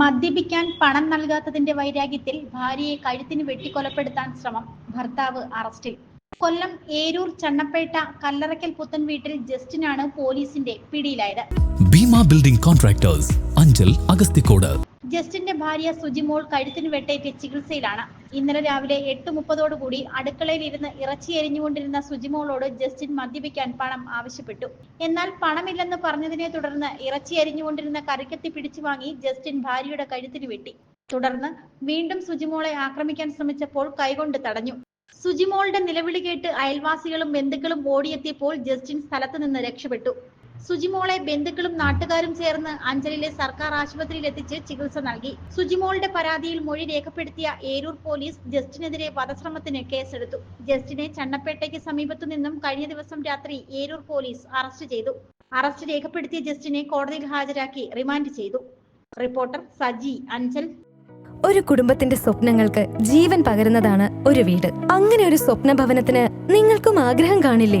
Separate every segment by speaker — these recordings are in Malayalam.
Speaker 1: മദ്യപിക്കാൻ പണം നൽകാത്തതിന്റെ വൈരാഗ്യത്തിൽ ഭാര്യയെ കഴുത്തിന് വെട്ടിക്കൊലപ്പെടുത്താൻ ശ്രമം. ഭർത്താവ് അറസ്റ്റിൽ. കൊല്ലം ഏരൂർ ചണ്ണപ്പേട്ട കല്ലറയ്ക്കൽ പുത്തൻ വീട്ടിൽ ജസ്റ്റിനാണ് പോലീസിന്റെ പിടിയിലായത്.
Speaker 2: Bhima building contractors Anchal Agasthikode.
Speaker 1: ജസ്റ്റിന്റെ ഭാര്യ സുജിമോൾ കഴുത്തിന് വെട്ടേറ്റ് ചികിത്സയിലാണ്. ഇന്നലെ രാവിലെ എട്ട് മുപ്പതോടുകൂടി അടുക്കളയിൽ ഇരുന്ന് ഇറച്ചി എരിഞ്ഞുകൊണ്ടിരുന്ന സുജിമോളോട് ജസ്റ്റിൻ മദ്യപിക്കാൻ പണം ആവശ്യപ്പെട്ടു. എന്നാൽ പണമില്ലെന്ന് പറഞ്ഞതിനെ തുടർന്ന് ഇറച്ചി എരിഞ്ഞുകൊണ്ടിരുന്ന കറിക്കത്തി പിടിച്ചു വാങ്ങി ജസ്റ്റിൻ ഭാര്യയുടെ കഴുത്തിന് വെട്ടി. തുടർന്ന് വീണ്ടും സുജിമോളെ ആക്രമിക്കാൻ ശ്രമിച്ചപ്പോൾ കൈകൊണ്ട് തടഞ്ഞു. സുജിമോളുടെ നിലവിളി കേട്ട് അയൽവാസികളും ബന്ധുക്കളും ഓടിയെത്തിയപ്പോൾ ജസ്റ്റിൻ സ്ഥലത്ത് നിന്ന് രക്ഷപ്പെട്ടു. സുജിമോളെ ബന്ധുക്കളും നാട്ടുകാരും ചേർന്ന് അഞ്ചലിലെ സർക്കാർ ആശുപത്രിയിൽ എത്തിച്ച് ചികിത്സ നൽകി. സുജിമോളുടെ പരാതിയിൽ മൊഴി രേഖപ്പെടുത്തിയ ഏരൂർ പോലീസ് ജസ്റ്റിനെതിരെ വധശ്രമത്തിന് കേസെടുത്തു. ജസ്റ്റിനെ ചണ്ണപ്പേട്ടയ്ക്ക് സമീപത്തു നിന്നും കഴിഞ്ഞ ദിവസം രാത്രി ഏരൂർ പോലീസ് അറസ്റ്റ് ചെയ്തു. അറസ്റ്റ് രേഖപ്പെടുത്തിയ ജസ്റ്റിനെ കോടതിയിൽ ഹാജരാക്കി റിമാൻഡ് ചെയ്തു. റിപ്പോർട്ടർ സജി അഞ്ചൽ.
Speaker 3: ഒരു കുടുംബത്തിന്റെ സ്വപ്നങ്ങൾക്ക് ജീവൻ പകരുന്നതാണ് ഒരു വീട്. അങ്ങനെ ഒരു സ്വപ്ന ഭവനത്തിന് നിങ്ങൾക്കും ആഗ്രഹം കാണില്ലേ?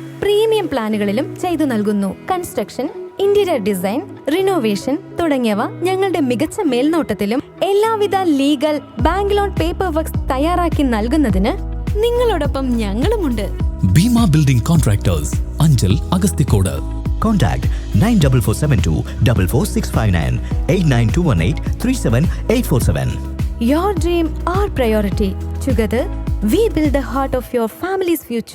Speaker 3: പ്രീമിയം പ്ലാനുകളിലും ചെയ്തു നൽകുന്നു കൺസ്ട്രക്ഷൻ ഇന്റീരിയർ ഡിസൈൻ റിനോവേഷൻ തുടങ്ങിയവ ഞങ്ങളുടെ മികച്ച മേൽനോട്ടത്തിലും എല്ലാവിധ legal bank loan paper works തയ്യാറാക്കി നൽകുന്നതിന് നിങ്ങളോടൊപ്പം ഞങ്ങളുമുണ്ട്
Speaker 2: Bhima building contractors Anchal Agasthikode
Speaker 4: Contact 94472 44659 89218 37847.
Speaker 3: Your dream, our priority. Together, we build the heart of your family's future.